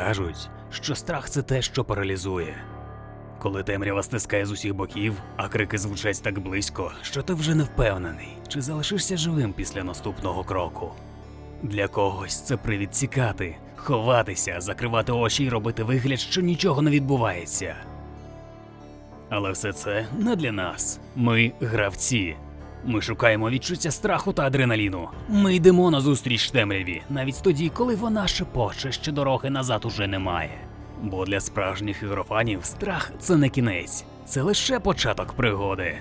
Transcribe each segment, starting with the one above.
Кажуть, що страх це те, що паралізує. Коли темрява стискає з усіх боків, а крики звучать так близько, що ти вже не впевнений, чи залишишся живим після наступного кроку. Для когось це привід тікати, ховатися, закривати очі і робити вигляд, що нічого не відбувається. Але все це не для нас. Ми гравці. Ми шукаємо відчуття страху та адреналіну. Ми йдемо на зустріч темряві, навіть тоді, коли вона шепоче, що дороги назад уже немає. Бо для справжніх ігрофанів страх це не кінець, це лише початок пригоди.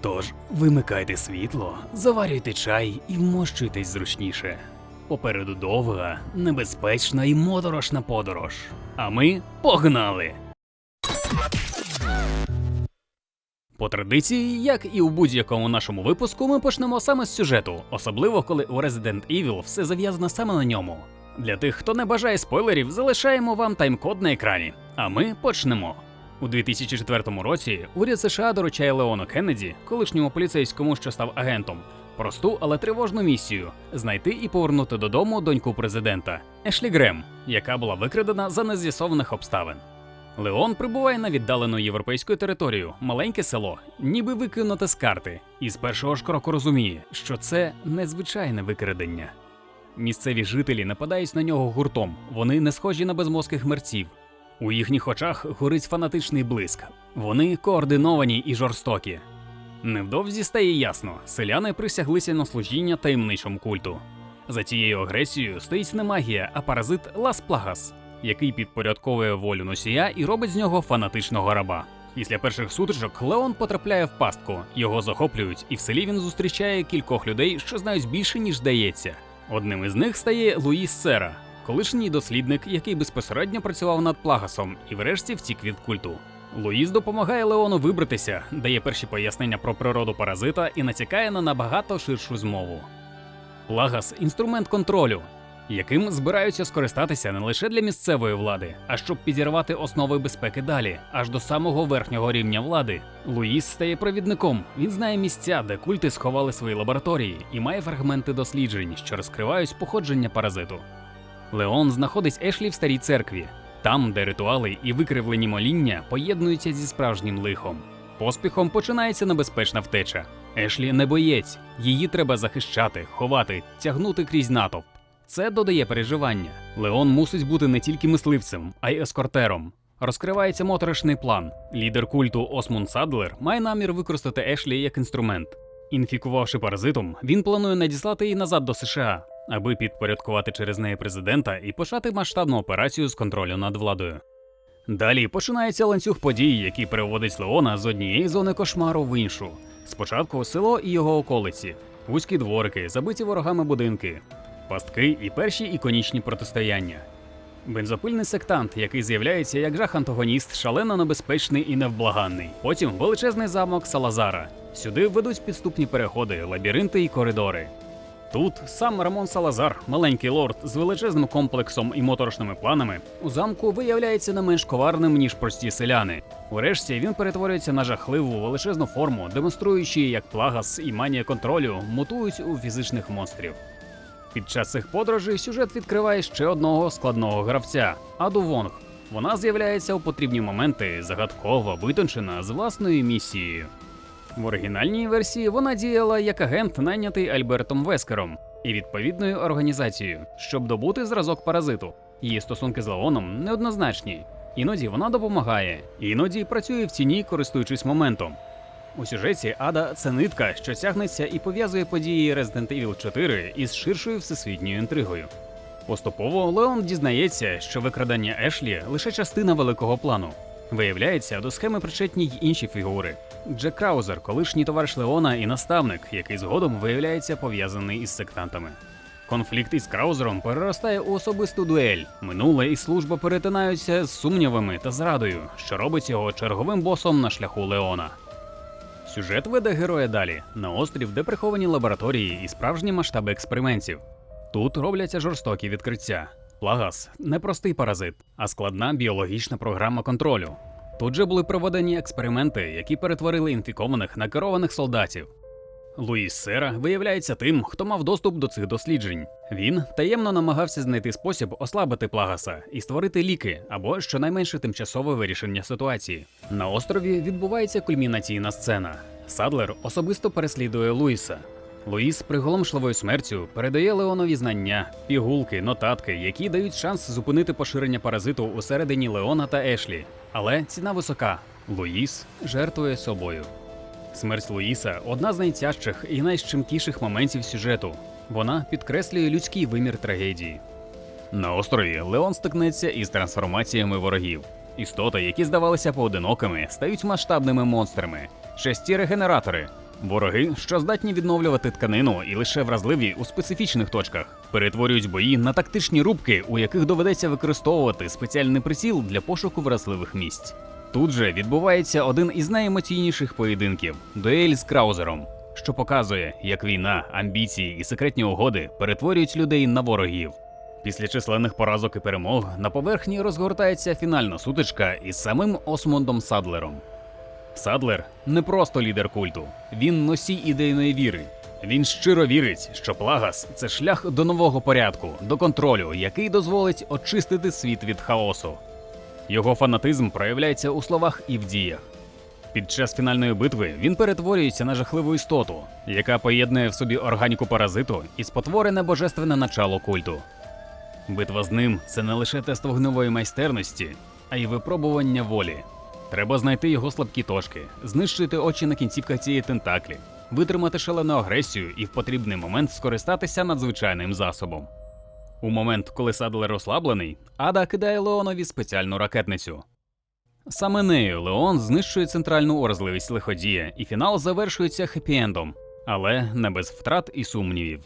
Тож вимикайте світло, заварюйте чай і вмощуйтесь зручніше. Попереду довга, небезпечна і моторошна подорож. А ми погнали! По традиції, як і у будь-якому нашому випуску, ми почнемо саме з сюжету, особливо коли у Resident Evil все зав'язано саме на ньому. Для тих, хто не бажає спойлерів, залишаємо вам тайм-код на екрані. А ми почнемо. У 2004 році уряд США доручає Леону Кеннеді, колишньому поліцейському, що став агентом, просту, але тривожну місію знайти і повернути додому доньку президента Ешлі Грем, яка була викрадена за нез'ясованих обставин. Леон прибуває на віддалену європейську територію, маленьке село, ніби викинуте з карти, і з першого ж кроку розуміє, що це незвичайне викрадення. Місцеві жителі нападають на нього гуртом, вони не схожі на безмозких мерців. У їхніх очах горить фанатичний блиск. Вони координовані і жорстокі. Невдовзі стає ясно, селяни присяглися на служіння таємничому культу. За цією агресією стоїть не магія, а паразит Лас Плагас, який підпорядковує волю носія і робить з нього фанатичного раба. Після перших сутичок Леон потрапляє в пастку, його захоплюють, і в селі він зустрічає кількох людей, що знають більше, ніж здається. Одним із них стає Луїс Сера, колишній дослідник, який безпосередньо працював над Плагасом і врешті втік від культу. Луїс допомагає Леону вибратися, дає перші пояснення про природу паразита і натякає на набагато ширшу змову. Плагас інструмент контролю, яким збираються скористатися не лише для місцевої влади, а щоб підірвати основи безпеки далі, аж до самого верхнього рівня влади. Луїс стає провідником. Він знає місця, де культи сховали свої лабораторії, і має фрагменти досліджень, що розкривають походження паразиту. Леон знаходить Ешлі в старій церкві, там, де ритуали і викривлені моління поєднуються зі справжнім лихом. Поспіхом починається небезпечна втеча. Ешлі не боєць, її треба захищати, ховати, тягнути крізь натовп. Це додає переживання. Леон мусить бути не тільки мисливцем, а й ескортером. Розкривається моторошний план. Лідер культу Осмунд Садлер має намір використати Ешлі як інструмент. Інфікувавши паразитом, він планує надіслати її назад до США, аби підпорядкувати через неї президента і почати масштабну операцію з контролю над владою. Далі починається ланцюг подій, який переводить Леона з однієї зони кошмару в іншу. Спочатку село і його околиці, вузькі дворики, забиті ворогами будинки, пастки і перші іконічні протистояння. Бензопильний сектант, який з'являється як жах-антагоніст, шалено небезпечний і невблаганний. Потім величезний замок Салазара. Сюди ведуть підступні переходи, лабіринти і коридори. Тут сам Рамон Салазар, маленький лорд з величезним комплексом і моторошними планами, у замку виявляється не менш коварним, ніж прості селяни. Урешті він перетворюється на жахливу величезну форму, демонструючи, як плагас і манія контролю мутують у фізичних монстрів. Під час цих подорожей сюжет відкриває ще одного складного гравця Аду Вонг. Вона з'являється у потрібні моменти, загадкова, витончена з власною місією. В оригінальній версії вона діяла як агент, найнятий Альбертом Вескером і відповідною організацією, щоб добути зразок паразиту. Її стосунки з Леоном неоднозначні. Іноді вона допомагає, іноді працює в ціні, користуючись моментом. У сюжеті Ада це нитка, що тягнеться і пов'язує події Resident Evil 4 із ширшою всесвітньою інтригою. Поступово Леон дізнається, що викрадання Ешлі лише частина великого плану. Виявляється, до схеми причетні й інші фігури. Джек Краузер, колишній товариш Леона і наставник, який згодом виявляється пов'язаний із сектантами. Конфлікт із Краузером переростає у особисту дуель. Минуле і служба перетинаються з сумнівами та зрадою, що робить його черговим босом на шляху Леона. Сюжет веде героя далі на острів, де приховані лабораторії і справжні масштаби експериментів. Тут робляться жорстокі відкриття. Плагас не простий паразит, а складна біологічна програма контролю. Тут же були проведені експерименти, які перетворили інфікованих на керованих солдатів. Луїс Сера виявляється тим, хто мав доступ до цих досліджень. Він таємно намагався знайти спосіб ослабити Плагаса і створити ліки або щонайменше тимчасове вирішення ситуації. На острові відбувається кульмінаційна сцена. Садлер особисто переслідує Луїса. Луїс приголомшливою смертю передає Леонові знання, пігулки, нотатки, які дають шанс зупинити поширення паразиту усередині Леона та Ешлі. Але ціна висока. Луїс жертвує собою. Смерть Луїса одна з найтяжчих і найщемкіших моментів сюжету. Вона підкреслює людський вимір трагедії. На острові Леон стикнеться із трансформаціями ворогів. Істоти, які здавалися поодинокими, стають масштабними монстрами. Шесті регенератори. Вороги, що здатні відновлювати тканину і лише вразливі у специфічних точках, перетворюють бої на тактичні рубки, у яких доведеться використовувати спеціальний приціл для пошуку вразливих місць. Тут же відбувається один із найемоційніших поєдинків дуель з Краузером, що показує, як війна, амбіції і секретні угоди перетворюють людей на ворогів. Після численних поразок і перемог на поверхні розгортається фінальна сутичка із самим Осмондом Садлером. Садлер не просто лідер культу, він носій ідейної віри. Він щиро вірить, що Плагас це шлях до нового порядку, до контролю, який дозволить очистити світ від хаосу. Його фанатизм проявляється у словах і в діях. Під час фінальної битви він перетворюється на жахливу істоту, яка поєднує в собі органіку паразиту і спотворене божественне начало культу. Битва з ним це не лише тест вогневої майстерності, а й випробування волі. Треба знайти його слабкі точки, знищити очі на кінцівках цієї тентаклі, витримати шалену агресію і в потрібний момент скористатися надзвичайним засобом. У момент, коли Садлер розслаблений, Ада кидає Леонові спеціальну ракетницю. Саме нею Леон знищує центральну уразливість лиходія, і фінал завершується хеппі-ендом, але не без втрат і сумнівів.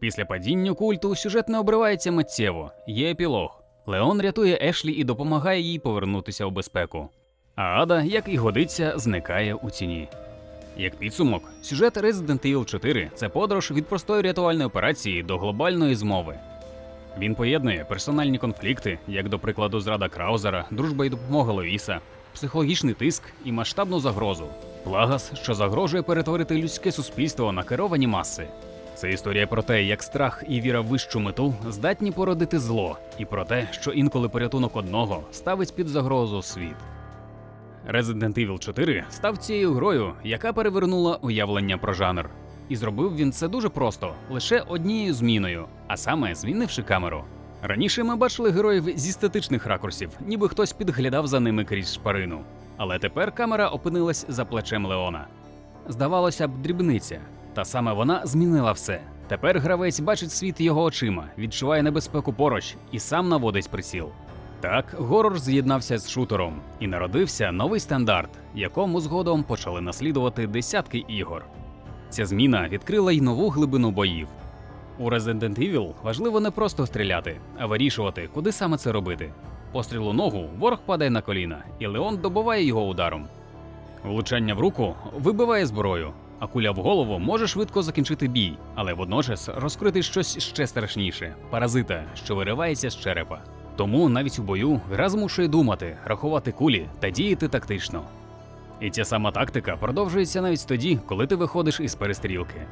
Після падіння культу сюжет не обривається миттєво, є епілог. Леон рятує Ешлі і допомагає їй повернутися у безпеку. А Ада, як і годиться, зникає у тіні. Як підсумок, сюжет Resident Evil 4 це подорож від простої рятувальної операції до глобальної змови. Він поєднує персональні конфлікти, як до прикладу зрада Краузера, дружба і допомога Луїса, психологічний тиск і масштабну загрозу. Плагас, що загрожує перетворити людське суспільство на керовані маси. Це історія про те, як страх і віра в вищу мету здатні породити зло, і про те, що інколи порятунок одного ставить під загрозу світ. Resident Evil 4 став цією грою, яка перевернула уявлення про жанр. І зробив він це дуже просто, лише однією зміною, а саме змінивши камеру. Раніше ми бачили героїв зі статичних ракурсів, ніби хтось підглядав за ними крізь шпарину. Але тепер камера опинилась за плечем Леона. Здавалося б, дрібниця, та саме вона змінила все. Тепер гравець бачить світ його очима, відчуває небезпеку поруч і сам наводить приціл. Так, горор з'єднався з шутером, і народився новий стандарт, якому згодом почали наслідувати десятки ігор. Ця зміна відкрила й нову глибину боїв. У Resident Evil важливо не просто стріляти, а вирішувати, куди саме це робити. Постріл у ногу ворог падає на коліна, і Леон добиває його ударом. Влучання в руку вибиває зброю, а куля в голову може швидко закінчити бій, але водночас розкрити щось ще страшніше паразита, що виривається з черепа. Тому навіть у бою гра змушує думати, рахувати кулі та діяти тактично. І ця сама тактика продовжується навіть тоді, коли ти виходиш із перестрілки.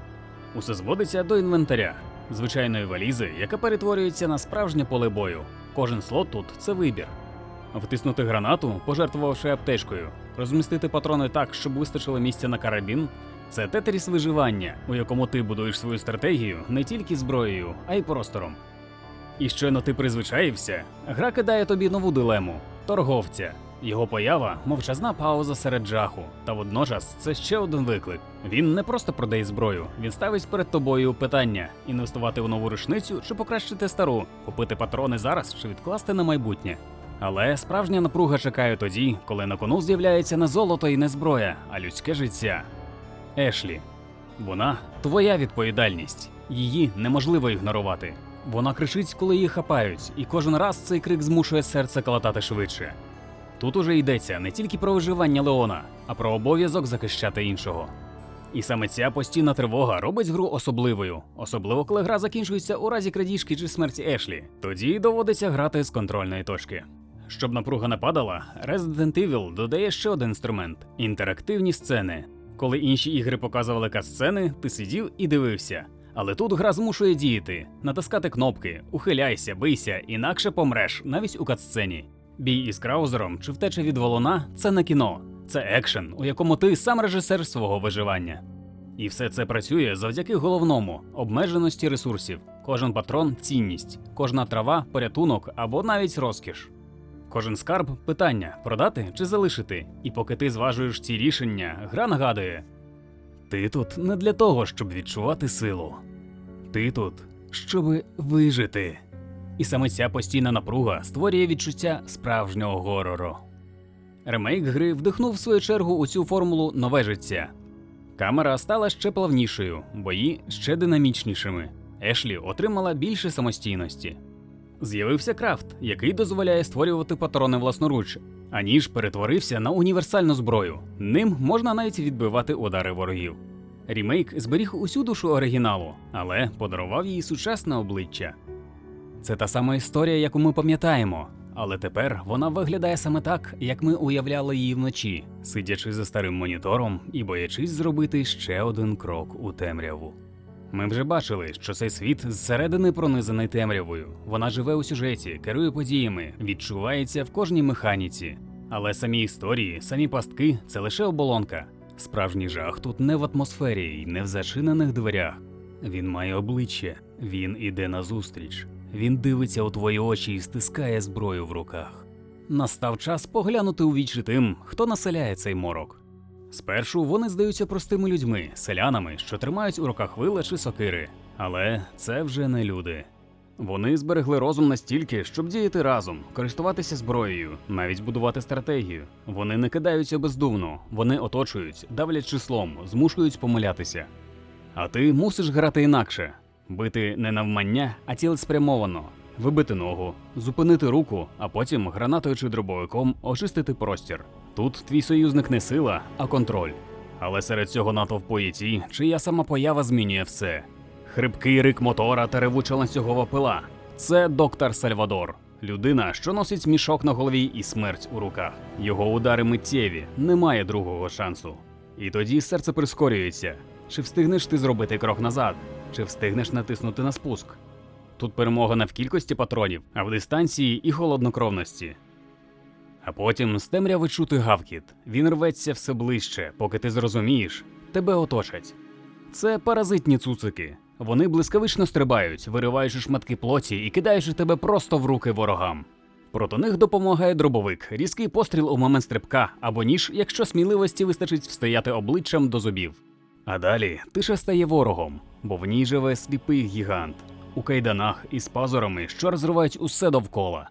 Усе зводиться до інвентаря, звичайної валізи, яка перетворюється на справжнє поле бою. Кожен слот тут це вибір. Втиснути гранату, пожертвувавши аптечкою, розмістити патрони так, щоб вистачило місця на карабін. Це тетріс виживання, у якому ти будуєш свою стратегію не тільки зброєю, а й простором. І щойно ти призвичаївся, гра кидає тобі нову дилему торговця. Його поява мовчазна пауза серед жаху, та водночас це ще один виклик. Він не просто продає зброю, він ставить перед тобою питання: інвестувати в нову рушницю чи покращити стару, купити патрони зараз чи відкласти на майбутнє. Але справжня напруга чекає тоді, коли на кону з'являється не золото і не зброя, а людське життя. Ешлі. Вона твоя відповідальність. Її неможливо ігнорувати. Вона кричить, коли її хапають, і кожен раз цей крик змушує серце калатати швидше. Тут уже йдеться не тільки про виживання Леона, а про обов'язок захищати іншого. І саме ця постійна тривога робить гру особливою, особливо коли гра закінчується у разі крадіжки чи смерті Ешлі. Тоді доводиться грати з контрольної точки. Щоб напруга не падала, Resident Evil додає ще один інструмент інтерактивні сцени. Коли інші ігри показували катсцени, ти сидів і дивився. Але тут гра змушує діяти, натискати кнопки, ухиляйся, бийся, інакше помреш, навіть у катсцені. Бій із краузером чи втеча від волона це не кіно, це екшен, у якому ти сам режисер свого виживання. І все це працює завдяки головному обмеженості ресурсів. Кожен патрон цінність, кожна трава порятунок або навіть розкіш. Кожен скарб питання продати чи залишити. І поки ти зважуєш ці рішення, гра нагадує: ти тут не для того, щоб відчувати силу. Ти тут, щоб вижити. І саме ця постійна напруга створює відчуття справжнього горору. Ремейк гри вдихнув в свою чергу у цю формулу нове життя. Камера стала ще плавнішою, бої ще динамічнішими. Ешлі отримала більше самостійності. З'явився крафт, який дозволяє створювати патрони власноруч, а ніж перетворився на універсальну зброю. Ним можна навіть відбивати удари ворогів. Рімейк зберіг усю душу оригіналу, але подарував їй сучасне обличчя. Це та сама історія, яку ми пам'ятаємо, але тепер вона виглядає саме так, як ми уявляли її вночі, сидячи за старим монітором і боячись зробити ще один крок у темряву. Ми вже бачили, що цей світ зсередини пронизаний темрявою. Вона живе у сюжеті, керує подіями, відчувається в кожній механіці. Але самі історії, самі пастки це лише оболонка. Справжній жах тут не в атмосфері і не в зачинених дверях. Він має обличчя, він іде назустріч, він дивиться у твої очі і стискає зброю в руках. Настав час поглянути у вічі тим, хто населяє цей морок. Спершу вони здаються простими людьми, селянами, що тримають у руках вила чи сокири. Але це вже не люди. Вони зберегли розум настільки, щоб діяти разом, користуватися зброєю, навіть будувати стратегію. Вони не кидаються бездумно, вони оточують, давлять числом, змушують помилятися. А ти мусиш грати інакше бити не навмання, а цілеспрямовано, вибити ногу, зупинити руку, а потім гранатою чи дробовиком очистити простір. Тут твій союзник не сила, а контроль. Але серед цього натовпу є ті, чия сама поява змінює все. Хрипкий рик мотора та ревуча ланцюгова пила. Це доктор Сальвадор, людина, що носить мішок на голові і смерть у руках. Його удари миттєві, немає другого шансу. І тоді серце прискорюється. Чи встигнеш ти зробити крок назад, чи встигнеш натиснути на спуск? Тут перемога не в кількості патронів, а в дистанції і холоднокровності. А потім з темряви чути гавкіт. Він рветься все ближче, поки ти зрозумієш, тебе оточать. Це паразитні цуцики. Вони блискавично стрибають, вириваючи шматки плоті і кидаючи тебе просто в руки ворогам. Проти них допомагає дробовик, різкий постріл у момент стрибка або ніж, якщо сміливості вистачить встояти обличчям до зубів. А далі тиша стає ворогом, бо в ній живе сліпий гігант у кайданах із пазурами, що розривають усе довкола.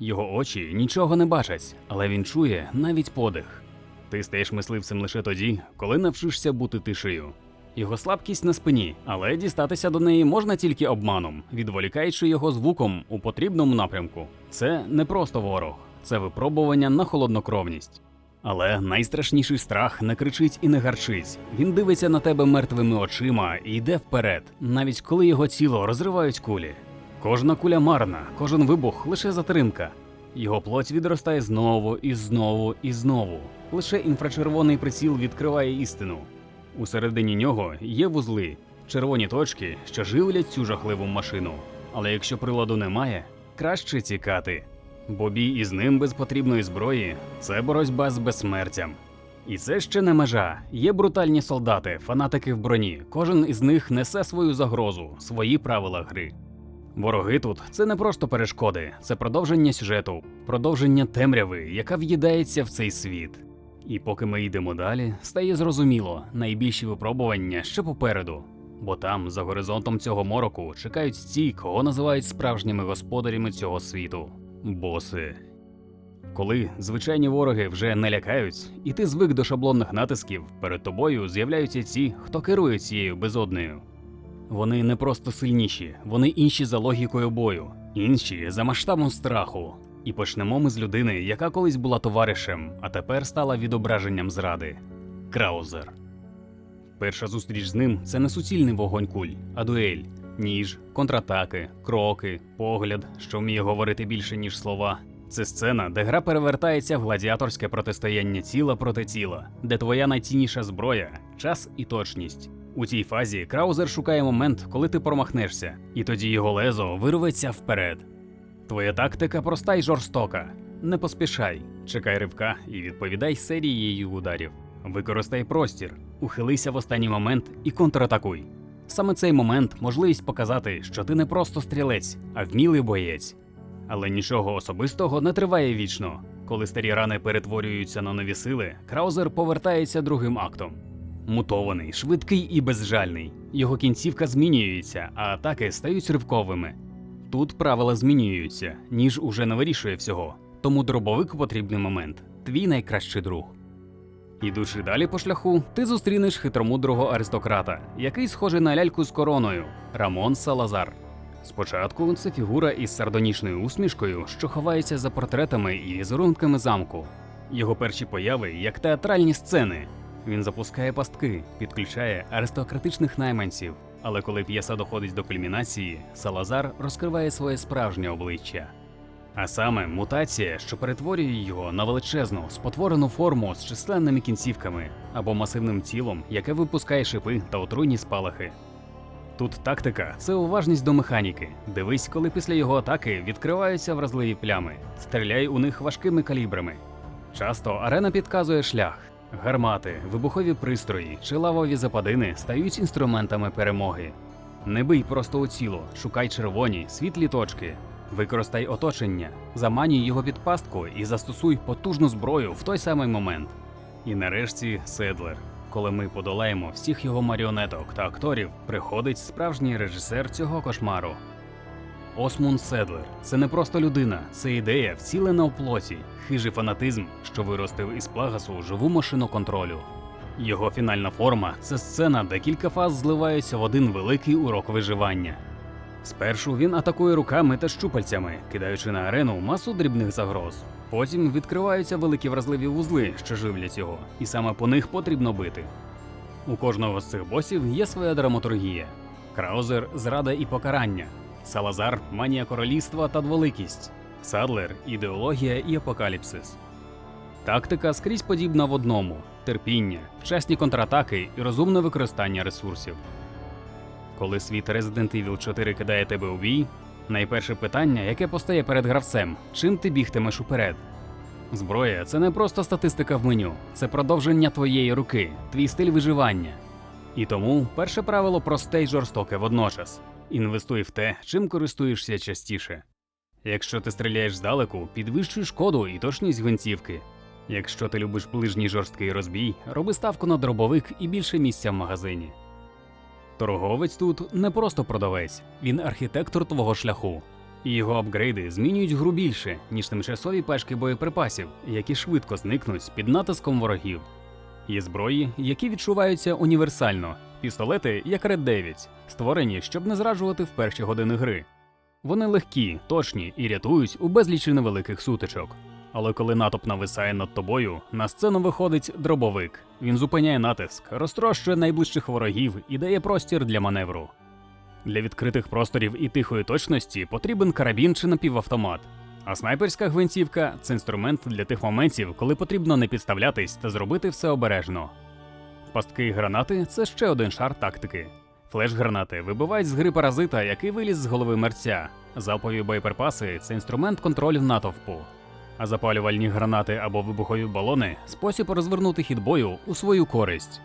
Його очі нічого не бачать, але він чує навіть подих. Ти стаєш мисливцем лише тоді, коли навчишся бути тишею. Його слабкість на спині, але дістатися до неї можна тільки обманом, відволікаючи його звуком у потрібному напрямку. Це не просто ворог, це випробування на холоднокровність. Але найстрашніший страх не кричить і не гарчить. Він дивиться на тебе мертвими очима і йде вперед, навіть коли його тіло розривають кулі. Кожна куля марна, кожен вибух лише затримка. Його плоть відростає знову і знову і знову. Лише інфрачервоний приціл відкриває істину. Усередині нього є вузли, червоні точки, що живлять цю жахливу машину. Але якщо приладу немає, краще тікати. Бо бій із ним без потрібної зброї це боротьба з безсмертям. І це ще не межа. Є брутальні солдати, фанатики в броні. Кожен із них несе свою загрозу, свої правила гри. Вороги тут це не просто перешкоди, це продовження сюжету, продовження темряви, яка в'їдається в цей світ. І поки ми йдемо далі, стає зрозуміло, найбільші випробування ще попереду. Бо там, за горизонтом цього мороку, чекають ті, кого називають справжніми господарями цього світу боси. Коли звичайні вороги вже не лякають, і ти звик до шаблонних натисків, перед тобою з'являються ті, хто керує цією безоднею. Вони не просто сильніші, вони інші за логікою бою, інші за масштабом страху. І почнемо ми з людини, яка колись була товаришем, а тепер стала відображенням зради Краузер. Перша зустріч з ним це не суцільний вогонь куль, а дуель, ніж, контратаки, кроки, погляд, що вміє говорити більше, ніж слова. Це сцена, де гра перевертається в гладіаторське протистояння тіла проти тіла, де твоя найцінніша зброя час і точність. У цій фазі Краузер шукає момент, коли ти промахнешся, і тоді його лезо вирветься вперед. Твоя тактика проста й жорстока. Не поспішай, чекай ривка і відповідай серією ударів. Використай простір, ухилися в останній момент і контратакуй. Саме цей момент можливість показати, що ти не просто стрілець, а вмілий боєць. Але нічого особистого не триває вічно. Коли старі рани перетворюються на нові сили, Краузер повертається другим актом. Мутований, швидкий і безжальний. Його кінцівка змінюється, а атаки стають ривковими. Тут правила змінюються, ніж уже не вирішує всього. Тому дробовик у потрібний момент твій найкращий друг. Ідучи далі по шляху, ти зустрінеш хитромудрого аристократа, який схожий на ляльку з короною Рамон Салазар. Спочатку це фігура із сардонічною усмішкою, що ховається за портретами і візерунками замку. Його перші появи як театральні сцени. Він запускає пастки, підключає аристократичних найманців. Але коли п'єса доходить до кульмінації, Салазар розкриває своє справжнє обличчя. А саме мутація, що перетворює його на величезну, спотворену форму з численними кінцівками або масивним тілом, яке випускає шипи та отруйні спалахи. Тут тактика це уважність до механіки. Дивись, коли після його атаки відкриваються вразливі плями, стріляй у них важкими калібрами. Часто арена підказує шлях. Гармати, вибухові пристрої чи лавові западини стають інструментами перемоги. Не бий просто у ціло, шукай червоні, світлі точки. Використай оточення, заманюй його під пастку і застосуй потужну зброю в той самий момент. І нарешті Седлер. Коли ми подолаємо всіх його маріонеток та акторів, приходить справжній режисер цього кошмару. Осмун Седлер це не просто людина, це ідея, вцілена у плоті, хижий фанатизм, що виростив із плагасу живу машину контролю. Його фінальна форма це сцена, де кілька фаз зливаються в один великий урок виживання. Спершу він атакує руками та щупальцями, кидаючи на арену масу дрібних загроз. Потім відкриваються великі вразливі вузли, що живлять його, і саме по них потрібно бити. У кожного з цих босів є своя драматургія: Краузер зрада і покарання, Салазар манія королівства та дволикість, Садлер ідеологія і апокаліпсис. Тактика скрізь подібна в одному: терпіння, вчасні контратаки і розумне використання ресурсів. Коли світ Resident Evil 4 кидає тебе у бій, найперше питання, яке постає перед гравцем, чим ти бігтимеш уперед. Зброя це не просто статистика в меню, це продовження твоєї руки, твій стиль виживання. І тому перше правило просте й жорстоке водночас: інвестуй в те, чим користуєшся частіше. Якщо ти стріляєш здалеку, підвищуй шкоду і точність гвинтівки. Якщо ти любиш ближній жорсткий розбій, роби ставку на дробовик і більше місця в магазині. Торговець тут не просто продавець, він архітектор твого шляху. Його апгрейди змінюють гру більше, ніж тимчасові пешки боєприпасів, які швидко зникнуть під натиском ворогів. Є зброї, які відчуваються універсально, пістолети, як Red 9, створені, щоб не зраджувати в перші години гри. Вони легкі, точні і рятують у безлічі невеликих сутичок. Але коли натовп нависає над тобою, на сцену виходить дробовик. Він зупиняє натиск, розтрощує найближчих ворогів і дає простір для маневру. Для відкритих просторів і тихої точності потрібен карабін чи напівавтомат. А снайперська гвинтівка це інструмент для тих моментів, коли потрібно не підставлятись та зробити все обережно. Пастки і гранати це ще один шар тактики. Флеш-гранати вибивають з гри паразита, який виліз з голови мерця. Залпові боєприпаси це інструмент контролю натовпу. А запалювальні гранати або вибухові балони спосіб розвернути хід бою у свою користь.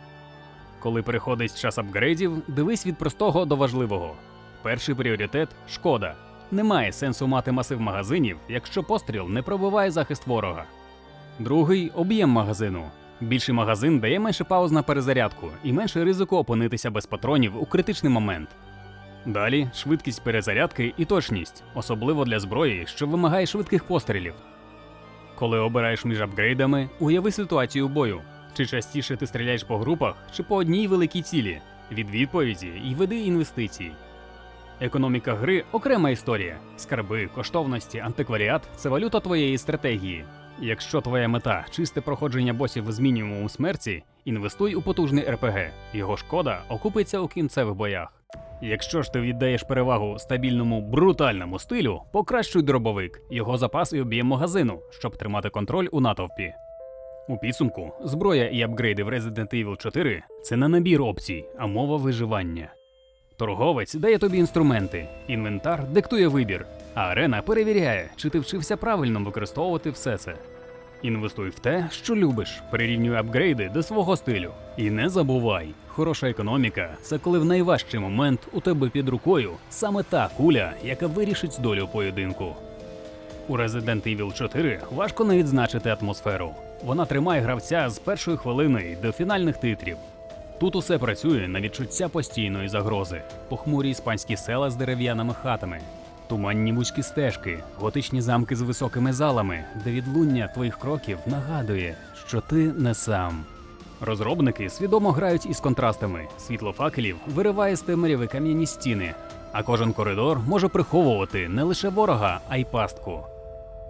Коли приходить час апгрейдів, дивись від простого до важливого. Перший пріоритет шкода. Немає сенсу мати масив магазинів, якщо постріл не пробиває захист ворога. Другий об'єм магазину. Більший магазин дає менше пауз на перезарядку і менше ризику опинитися без патронів у критичний момент. Далі швидкість перезарядки і точність, особливо для зброї, що вимагає швидких пострілів. Коли обираєш між апгрейдами, уяви ситуацію бою. Чи частіше ти стріляєш по групах, чи по одній великій цілі? Від відповіді і веди інвестиції. Економіка гри окрема історія. Скарби, коштовності, антикваріат це валюта твоєї стратегії. Якщо твоя мета чисте проходження босів з мінімумом смерті, інвестуй у потужний РПГ. Його шкода окупиться у кінцевих боях. Якщо ж ти віддаєш перевагу стабільному брутальному стилю, покращуй дробовик, його запас і об'єм магазину, щоб тримати контроль у натовпі. У підсумку, зброя і апгрейди в Resident Evil 4 це не набір опцій, а мова виживання. Торговець дає тобі інструменти, інвентар диктує вибір, а арена перевіряє, чи ти вчився правильно використовувати все це. Інвестуй в те, що любиш, прирівнюй апгрейди до свого стилю. І не забувай, хороша економіка це коли в найважчий момент у тебе під рукою саме та куля, яка вирішить долю поєдинку. У Resident Evil 4 важко не відзначити атмосферу. Вона тримає гравця з першої хвилини до фінальних титрів. Тут усе працює на відчуття постійної загрози, похмурі іспанські села з дерев'яними хатами, туманні вузькі стежки, готичні замки з високими залами, де відлуння твоїх кроків нагадує, що ти не сам. Розробники свідомо грають із контрастами. Світло факелів вириває з темряви кам'яні стіни, а кожен коридор може приховувати не лише ворога, а й пастку.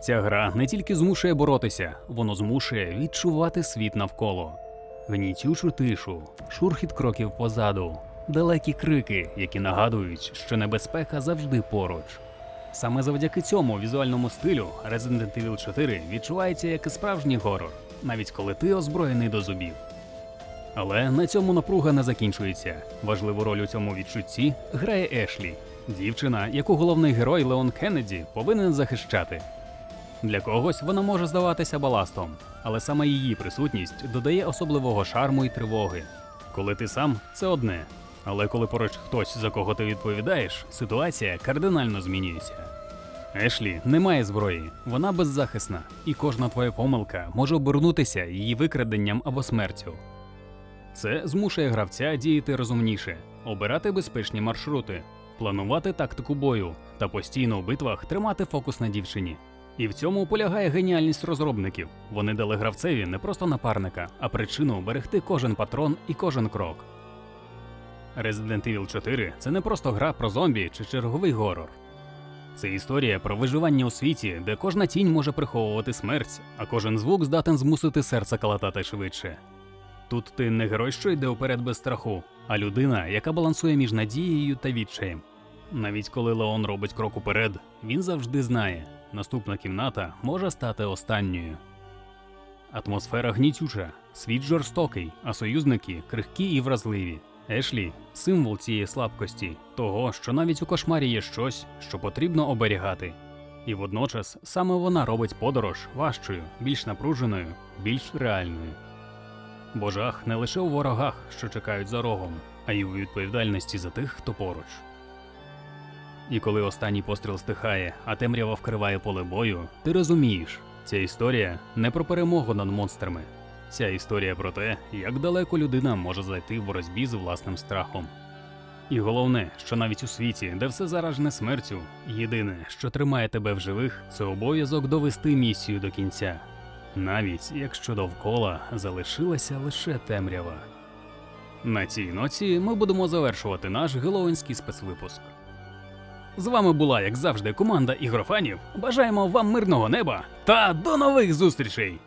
Ця гра не тільки змушує боротися, воно змушує відчувати світ навколо. Гнітючу тишу, шурхіт кроків позаду, далекі крики, які нагадують, що небезпека завжди поруч. Саме завдяки цьому візуальному стилю Resident Evil 4 відчувається як і справжній горор, навіть коли ти озброєний до зубів. Але на цьому напруга не закінчується. Важливу роль у цьому відчутті грає Ешлі, дівчина, яку головний герой Леон Кеннеді повинен захищати. Для когось вона може здаватися баластом, але саме її присутність додає особливого шарму і тривоги. Коли ти сам, це одне. Але коли поруч хтось, за кого ти відповідаєш, ситуація кардинально змінюється. Ешлі не має зброї, вона беззахисна, і кожна твоя помилка може обернутися її викраденням або смертю. Це змушує гравця діяти розумніше, обирати безпечні маршрути, планувати тактику бою та постійно у битвах тримати фокус на дівчині. І в цьому полягає геніальність розробників. Вони дали гравцеві не просто напарника, а причину берегти кожен патрон і кожен крок. Resident Evil 4 це не просто гра про зомбі чи черговий горор. Це історія про виживання у світі, де кожна тінь може приховувати смерть, а кожен звук здатен змусити серце калатати швидше. Тут ти не герой, що йде уперед без страху, а людина, яка балансує між надією та відчаєм. Навіть коли Леон робить крок уперед, він завжди знає, наступна кімната може стати останньою. Атмосфера гнітюча, світ жорстокий, а союзники крихкі і вразливі. Ешлі символ цієї слабкості, того, що навіть у кошмарі є щось, що потрібно оберігати. І водночас саме вона робить подорож важчою, більш напруженою, більш реальною. Бо жах не лише у ворогах, що чекають за рогом, а й у відповідальності за тих, хто поруч. І коли останній постріл стихає, а темрява вкриває поле бою, ти розумієш, ця історія не про перемогу над монстрами. Ця історія про те, як далеко людина може зайти в боротьбі з власним страхом. І головне, що навіть у світі, де все заражене смертю, єдине, що тримає тебе в живих, це обов'язок довести місію до кінця, навіть якщо довкола залишилася лише темрява. На цій ноці ми будемо завершувати наш геловінський спецвипуск. З вами була, як завжди, команда ігрофанів. Бажаємо вам мирного неба та до нових зустрічей!